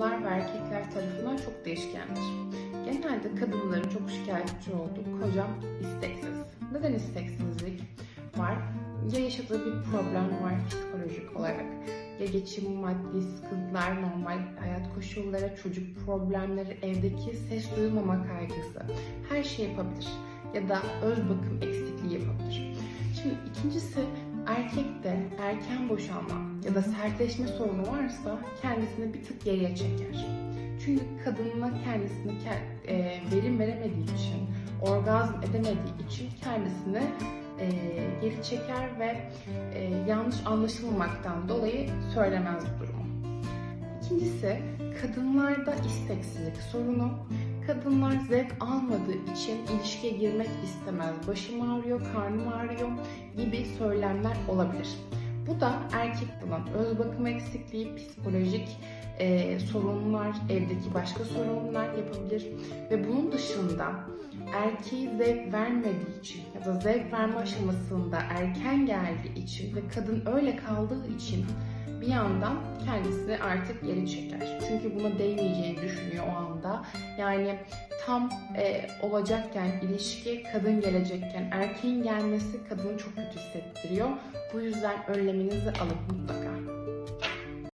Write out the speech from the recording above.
kadınlar ve erkekler tarafından çok değişkendir. Genelde kadınların çok şikayetçi olduğu kocam isteksiz. Neden isteksizlik var? Ya yaşadığı bir problem var psikolojik olarak ya geçim, maddi sıkıntılar, normal hayat koşulları, çocuk problemleri, evdeki ses duyulmama kaygısı her şey yapabilir. Ya da öz bakım eksikliği yapabilir. Şimdi ikincisi erkekte erken boşanma ya da sertleşme sorunu varsa kendisini bir tık geriye çeker. Çünkü kadınla kendisine ke- e, verim veremediği için, orgazm edemediği için kendisini e, geri çeker ve e, yanlış anlaşılmamaktan dolayı söylemez bu durumu. İkincisi kadınlarda isteksizlik sorunu. Kadınlar zevk almadığı için ilişkiye girmek istemez. Başım ağrıyor, karnım ağrıyor gibi söylemler olabilir. Bu da erkek olan öz bakım eksikliği, psikolojik e, sorunlar, evdeki başka sorunlar yapabilir. Ve bunun dışında erkeği zevk vermediği için ya da zevk verme aşamasında erken geldiği için ve kadın öyle kaldığı için bir yandan kendisini artık geri çeker. Çünkü buna değmeyeceğini düşünüyor o anda. Yani tam e, olacakken ilişki kadın gelecekken erkeğin gelmesi kadını çok kötü hissettiriyor. Bu yüzden önleminizi alın mutlaka.